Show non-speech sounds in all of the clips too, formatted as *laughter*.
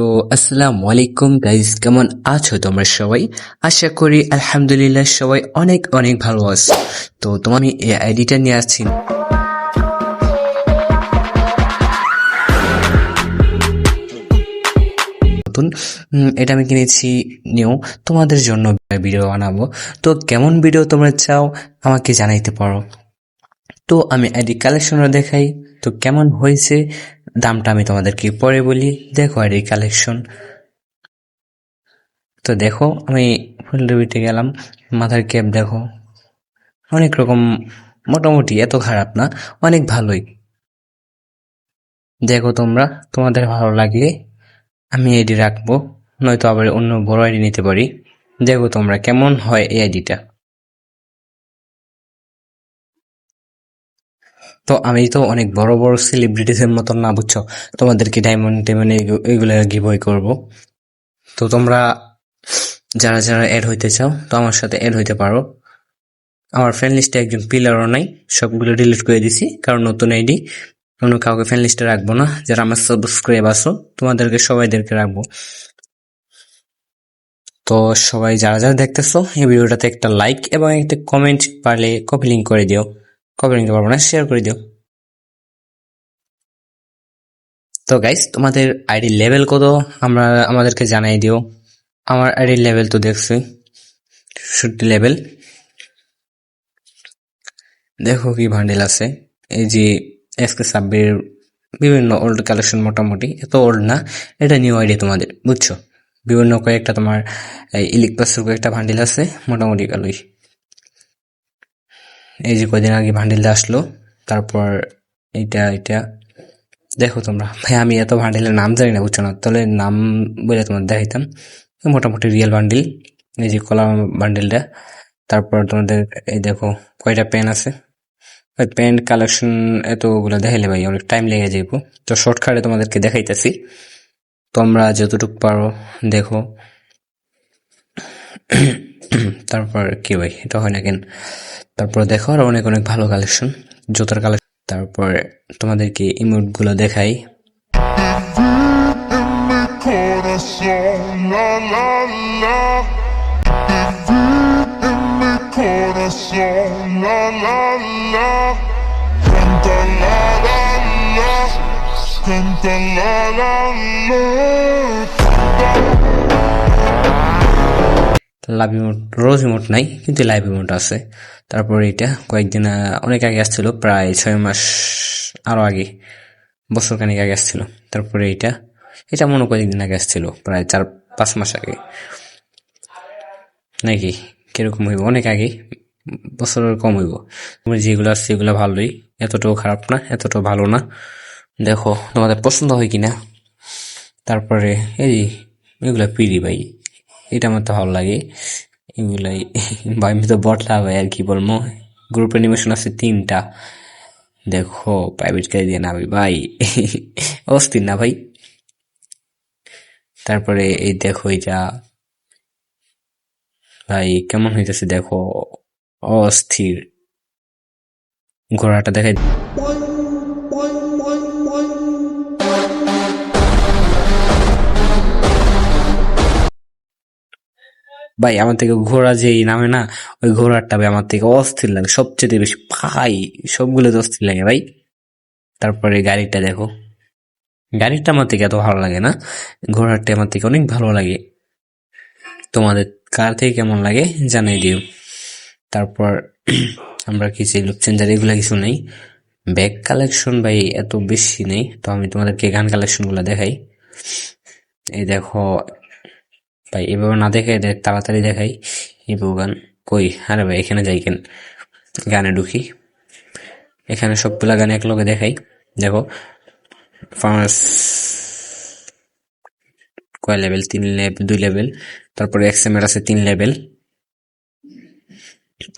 তো আসসালামু আলাইকুম গাইজ কেমন আছো তোমরা সবাই? আশা করি আলহামদুলিল্লাহ সবাই অনেক অনেক ভালো আছো। তো তোমার আমি এই আইডিটা নিয়ে আসছি। নতুন এটা আমি কিনেছি নিউ, তোমাদের জন্য ভিডিও বানাবো। তো কেমন ভিডিও তোমরা চাও আমাকে জানাইতে পারো। তো আমি আইডি কালেকশনও দেখাই। তো কেমন হয়েছে? দামটা আমি তোমাদেরকে পরে বলি। দেখো আর এই কালেকশন তো দেখো, আমি ফুল ডুবিতে গেলাম। মাথার ক্যাপ দেখো। অনেক রকম, মোটামুটি এত খারাপ না, অনেক ভালোই। দেখো তোমরা, তোমাদের ভালো লাগলে আমি আইডি রাখব, নয়তো আবার অন্য বড় আইডি নিতে পারি। দেখো তোমরা কেমন হয় এই আইডিটা। তো আমি তো অনেক বড় বড় সেলিব্রিটিসের মতন না, বুঝছ? তোমাদেরকে ডায়মন্ড টাইমন্ড এগুলো গিভওয়ে করব। তো তোমরা যারা যারা অ্যাড হইতে চাও, তো আমার সাথে অ্যাড হইতে পারো। আমার ফ্রেন্ড লিস্টে একজন পিলারও নাই, সবগুলো ডিলিট করে দিছি, কারণ নতুন আইডি। অন্য কাউকে ফ্রেন্ড লিস্টে রাখব না, যারা আমার সাবস্ক্রাইব আসো তোমাদেরকে সবাইদেরকে রাখব। তো সবাই যারা যারা দেখতেছো, এই ভিডিওটাতে একটা লাইক এবং একটা কমেন্ট পারলে কপি লিঙ্ক করে দিও। কপি নিতে পারব না? শেয়ার করে দিও। তো গাইস তোমাদের আইডি লেভেল কত? আমরা, আমাদেরকে জানাই দিও। আমার আইডি লেভেল তো দেখছি সত্যি লেভেল দেখো কি ভান্ডেল আছে। এই যে এসকে সাব্বির বিভিন্ন ওল্ড কালেকশন মোটামুটি। এত ওল্ড না, এটা নিউ আইডি তোমাদের, বুঝছ? বিভিন্ন কয়েকটা তোমার ইলিক পাসের কয়েকটা ভান্ডিল আছে, মোটামুটি ভালোই। এই যে কদিন আগে ভান্ডিলটা আসলো, তারপর এইটা এটা দেখো তোমরা, ভাই, আমি এত ভান্ডিলের নাম জানি না, বুঝছ না? তাহলে নাম বলে তোমার দেখাইতাম। মোটামুটি রিয়েল বান্ডিল এই যে কলা বান্ডিলটা তারপর তোমাদের, এই দেখো, কয়টা পেন আছে? পেন কালেকশন এতগুলো দেখাইলে ভাই, অনেক টাইম লেগে যাইব। তো শর্টকাটে তোমাদেরকে দেখাইতেছি। তোমরা যতটুকু পারো, দেখো। *clears throat* তারপর কি ভাই এটা হয় না কেন তারপর দেখো আর অনেক অনেক ভালো কালেকশন জুতার কালেকশন তারপর তোমাদেরকে ইমোটগুলো দেখাই. Canta la la. Love emote rose emote নাই, কিন্তু লাইভ ইমোট আছে। তারপর এটা কয়েকদিন অনেক আগে আসছিল, প্রায় ছয় মাস আরও আগে, বছর খানিক আগে আসছিল। তারপরে এটা এটা মনে কয়েকদিন আগে আসছিল, প্রায় চার, পাঁচ মাস আগে। নাকি? কীরকম হইব? অনেক আগে বছরের কম হইব। তোমার যেগুলো আছে, সেগুলো ভালোই। এতটাও খারাপ না, এতটাও ভালো না। দেখো, তোমাদের পছন্দ হয় কিনা? তারপরে, এই এগুলা পিড়ি ভাই। এটা আমার তো ভালো লাগে। এগুলাই, ভাই, আমি তো বটলা ভাই, আর কি বলব? গ্রুপ অ্যানিমেশন আছে তিনটা। দেখো প্রাইভেট গাড়ি দিয়ে নাবি ভাই। অস্থির না ভাই? তারপরে এই দেখো এটা ভাই, কেমন হইতেছে দেখো? অস্থির। ঘোড়াটা দেখাই ভাই, আমার থেকে ঘোড়া যেই নামে না, ওই ঘোড়ারটা আমার থেকে অস্থির লাগে সবচেয়ে বেশি ভাই সবগুলো অস্থির লাগে ভাই। তারপরে গাড়িটা দেখো, গাড়িটা আমার থেকে এত ভালো লাগে না ঘোড়ারটা আমার থেকে অনেক ভালো লাগে। তোমাদের কার থেকে কেমন লাগে জানাই দিও। তারপর আমরা কিছু লুক চেঞ্জার এগুলো কিছু নেই। ব্যাগ কালেকশন ভাই এত বেশি নেই, তো আমি তোমাদেরকে গান কালেকশনগুলো দেখাই। এই দেখো ভাই, এভাবে না দেখে তাড়াতাড়ি দেখাই। এভাবে গান কই? আরে ভাই, এখানে যাই কেন? গানে ঢুকি। এখানে সবগুলা গান এক লগে দেখাই। দেখো, ফার্স্ট কয় লেভেল? তিন লেভেল দুই লেভেল। তারপরে এক্সএমএর আছে তিন লেভেল।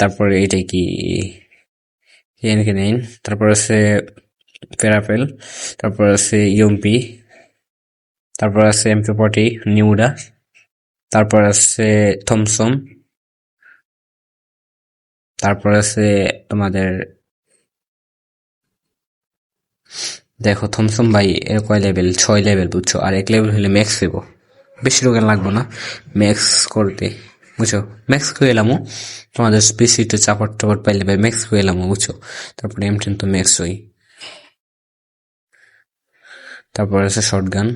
তারপরে এটা কি? এনকে নেইন। তারপর আছে প্যারাপেল তারপর আছে ইউএমপি। তারপর আছে এমপি ফর্টি, নিউডা। তারপর আছে থমসম। তারপর আছে তোমাদের, দেখো থমসম ভাই এর কয় লেভেল ছয় লেভেল বুঝছ। আর এক লেভেল হলে ম্যাক্স হইব। বেশি রোগান লাগবো না। ম্যাক্স করতে, বুঝছ? ম্যাক্স করে এলামও তোমাদের একটু চাপট টাপট পাইলে ভাই ম্যাক্স করে এলামও বুঝছ? তারপরে এম টেন তো ম্যাক্স হই। তারপর আছে শর্ট গান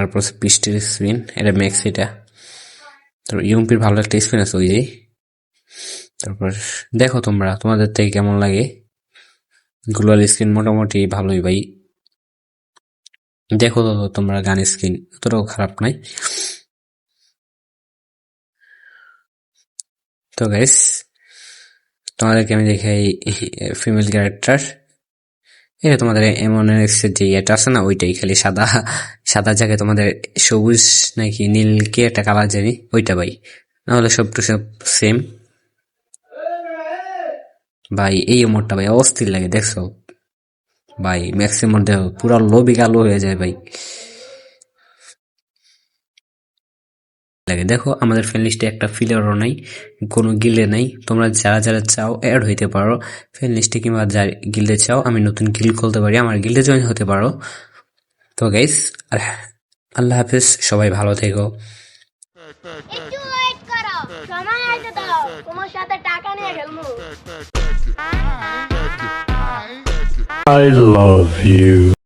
তারপর আছে পিস্টের স্পিন এটা ম্যাক্স এটা। তারপর ইউম্পির ভালো একটা স্পিন আছে ওই যে। তারপর দেখো তোমরা, তোমাদের থেকে কেমন লাগে? গ্লোয়াল স্ক্রিন মোটামুটি ভালোই ভাই। দেখো তো তোমরা গান স্ক্রিন অতটাও খারাপ নাই। তো গাইস তোমাদেরকে আমি দেখাই ফিমেল ক্যারেক্টার এটা তোমাদের এমন যে এটা আছে না? ওইটাই খালি সাদা সাদা জায়গায় তোমাদের সবুজ নাকি নীলকে একটা কালার জানি? ওইটা ভাই। নাহলে সব টু সব সেম ভাই, এই ওমরটা ভাই অস্থির লাগে, দেখছ? ভাই ম্যাক্সিমাম দেখো, পুরা লোবি কালো হয়ে যায় ভাই। লাগে। দেখো আমাদের ফ্রেন্ড লিস্টে একটা ফিলারও নাই কোনো গিলে নাই। তোমরা যারা যারা চাও অ্যাড হইতে পারো। ফ্রেন্ড লিস্টে কিংবা যা গিল্ডে চাও আমি নতুন গিল্ড খুলতে পারি আমার গিল্ডে জয়েন হতে পারো। তো গাইস আল্লাহ হাফিজ সবাই ভালো থেকো। একটু ওয়েট করো সময় আইতে দাও তোমার সাথে টাকা নিয়ে খেলব। I love you.